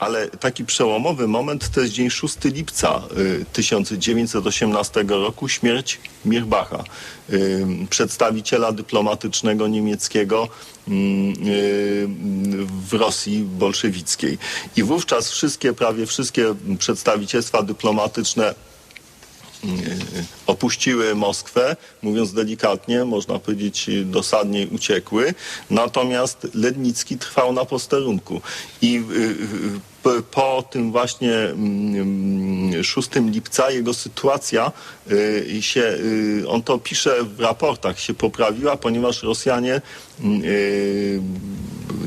ale taki przełomowy moment to jest dzień 6 lipca y, 1918 roku, śmierć Mirbacha, y, przedstawiciela dyplomatycznego niemieckiego mm, y, w Rosji bolszewickiej. I wówczas wszystkie, prawie wszystkie przedstawicielstwa dyplomatyczne opuściły Moskwę, mówiąc delikatnie, można powiedzieć dosadnie uciekły, natomiast Lednicki trwał na posterunku. I y, y, po tym właśnie mm, 6 lipca jego sytuacja y, się, y, on to pisze w raportach, się poprawiła, ponieważ Rosjanie mm, y,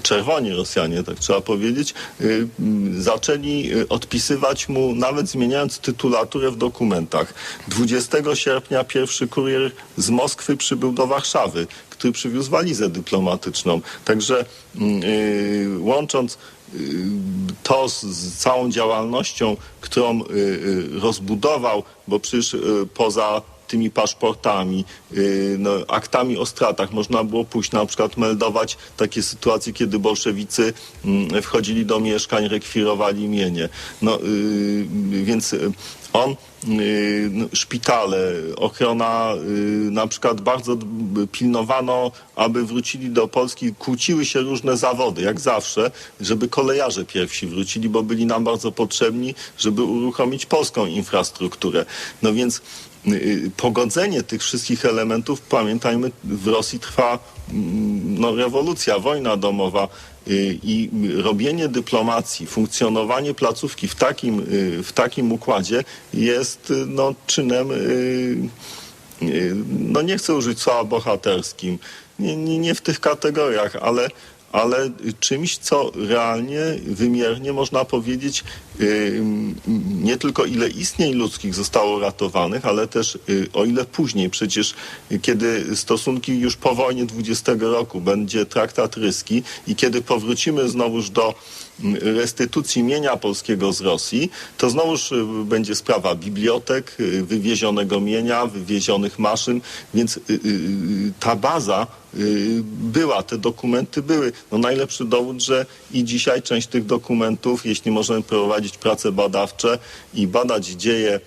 czerwoni Rosjanie, tak trzeba powiedzieć, mm, zaczęli odpisywać mu, nawet zmieniając tytulaturę w dokumentach. 20 sierpnia pierwszy kurier z Moskwy przybył do Warszawy, który przywiózł walizę dyplomatyczną. Także mm, łącząc to z, całą działalnością, którą y, y, rozbudował, bo przecież y, poza tymi paszportami, yy, no, aktami o stratach. Można było pójść na przykład meldować takie sytuacje, kiedy bolszewicy mm, wchodzili do mieszkań, rekwirowali mienie. No, yy, więc on, yy, no, szpitale, ochrona, na przykład bardzo pilnowano, aby wrócili do Polski, kłóciły się różne zawody, jak zawsze, żeby kolejarze pierwsi wrócili, bo byli nam bardzo potrzebni, żeby uruchomić polską infrastrukturę. No więc y, pogodzenie tych wszystkich elementów, pamiętajmy, w Rosji trwa mm, no, rewolucja, wojna domowa y, i robienie dyplomacji, funkcjonowanie placówki w takim, y, w takim układzie jest y, no, czynem, y, y, no nie chcę użyć słowa bohaterskim, nie, nie, nie w tych kategoriach, ale ale czymś, co realnie, wymiernie można powiedzieć, y, nie tylko ile istnień ludzkich zostało ratowanych, ale też y, o ile później. Przecież y, kiedy stosunki już po wojnie 20 roku będzie traktat ryski i kiedy powrócimy znowuż do mm, restytucji mienia polskiego z Rosji, to znowuż y, będzie sprawa bibliotek, y, wywiezionego mienia, wywiezionych maszyn, więc y, ta baza była, te dokumenty były. No najlepszy dowód, że i dzisiaj część tych dokumentów, jeśli możemy prowadzić prace badawcze i badać dzieje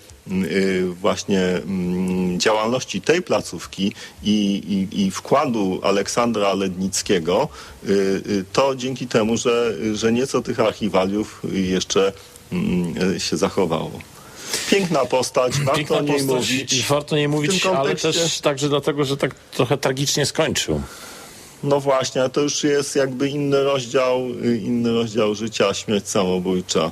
właśnie mm, działalności tej placówki i, i, i wkładu Aleksandra Lednickiego, y, y, to dzięki temu, że, że nieco tych archiwaliów jeszcze mm, się zachowało. Piękna postać, warto Piękna o niej postać mówić. warto nie mówić, ale też także dlatego, że tak trochę tragicznie skończył. No właśnie, to już jest jakby inny rozdział, y, inny rozdział życia, śmierć samobójcza.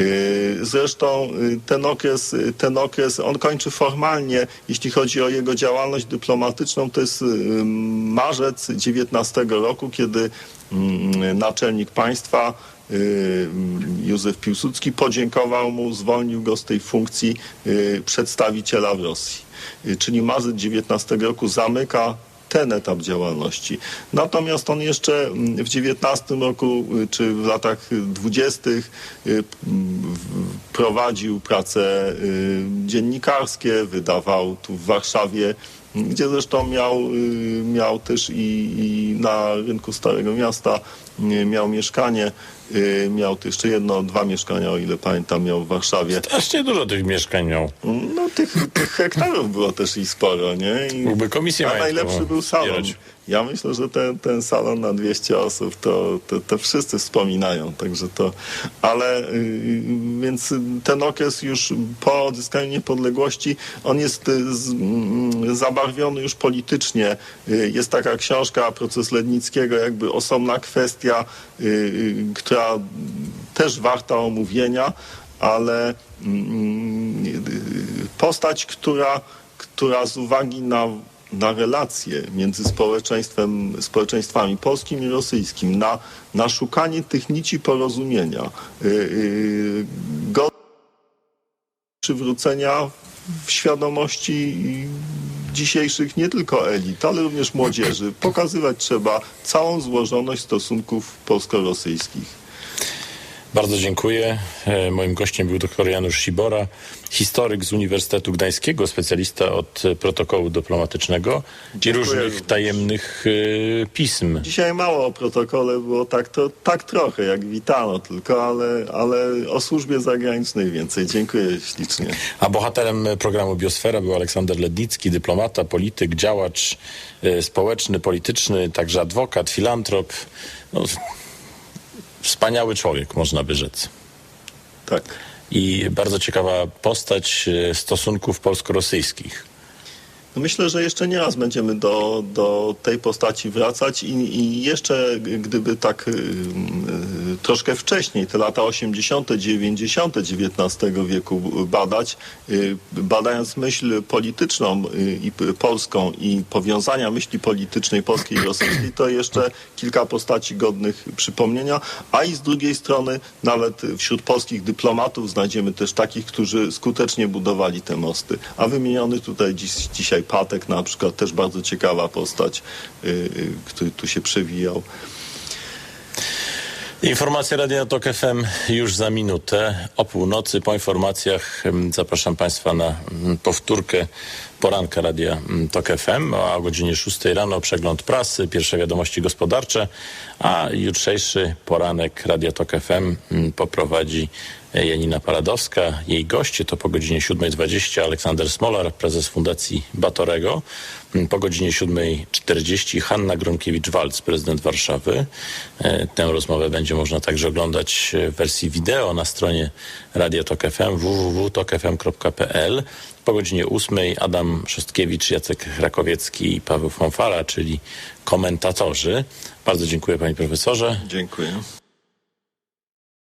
Y, Zresztą y, ten okres, y, ten okres, on kończy formalnie, jeśli chodzi o jego działalność dyplomatyczną, to jest marzec 19 roku, kiedy mm, naczelnik państwa y, Józef Piłsudski podziękował mu, zwolnił go z tej funkcji przedstawiciela w Rosji. Czyli marzec 19 roku zamyka ten etap działalności. Natomiast on jeszcze mm, w 19 roku y, czy w latach 20 y, prowadził prace y, dziennikarskie, wydawał tu w Warszawie, gdzie zresztą miał, y, miał też i, i na rynku Starego Miasta y, miał mieszkanie, y, miał tu jeszcze jedno, dwa mieszkania, o ile pamiętam, miał w Warszawie. Strasznie dużo tych mieszkań miał. No tych, tych hektarów było też i sporo, nie? I, Mógłby komisję a najlepszy był salon. zbierać. Ja myślę, że ten, ten salon na 200 osób to, to, to wszyscy wspominają, także to, ale więc ten okres już po odzyskaniu niepodległości, on jest mm, zabarwiony już politycznie. Y, Jest taka książka, Proces Lednickiego, jakby osobna kwestia, y, y, która też warta omówienia, ale mm, postać, która, która z uwagi na, na relacje między społeczeństwem, społeczeństwami polskim i rosyjskim, na, na szukanie tych nici porozumienia, go przywrócenia w świadomości dzisiejszych nie tylko elit, ale również młodzieży. Pokazywać trzeba całą złożoność stosunków polsko-rosyjskich. Bardzo dziękuję. E, Moim gościem był dr Janusz Sibora, historyk z Uniwersytetu Gdańskiego, specjalista od e, protokołu dyplomatycznego i różnych również. tajemnych e, pism. Dzisiaj mało o protokole było tak, to, tak trochę, jak witano tylko, ale, ale o służbie zagranicznej więcej. Dziękuję ślicznie. A bohaterem programu Biosfera był Aleksander Lednicki, dyplomata, polityk, działacz społeczny, polityczny, także adwokat, filantrop. No, wspaniały człowiek, można by rzec. Tak. I bardzo ciekawa postać e, stosunków polsko-rosyjskich. No myślę, że jeszcze nie raz będziemy do, do tej postaci wracać i, i jeszcze gdyby tak y, y, troszkę wcześniej, te lata 80., 90. XIX wieku badać, y, badając myśl polityczną i polską i powiązania myśli politycznej polskiej i rosyjskiej, to jeszcze kilka postaci godnych przypomnienia, a i z drugiej strony nawet wśród polskich dyplomatów znajdziemy też takich, którzy skutecznie budowali te mosty. A wymieniony tutaj dziś, dzisiaj Patek na przykład, też bardzo ciekawa postać, y, y, który tu się przewijał. Informacja Radia Tok FM już za minutę. O północy po informacjach zapraszam Państwa na powtórkę poranka Radia Tok FM, a o godzinie 6 rano przegląd prasy, pierwsze wiadomości gospodarcze, a jutrzejszy poranek Radia Tok FM poprowadzi Janina Paradowska. Jej goście to po godzinie 7.20 Aleksander Smolar, prezes Fundacji Batorego. Mm, Po godzinie 7.40 Hanna Gronkiewicz-Walc, prezydent Warszawy. E, Tę rozmowę będzie można także oglądać e, w wersji wideo na stronie Radio Tok FM www.tokfm.pl. Po godzinie 8 Adam Szostkiewicz, Jacek Rakowiecki i Paweł Fonfala, czyli komentatorzy. Bardzo dziękuję panie profesorze. Dziękuję.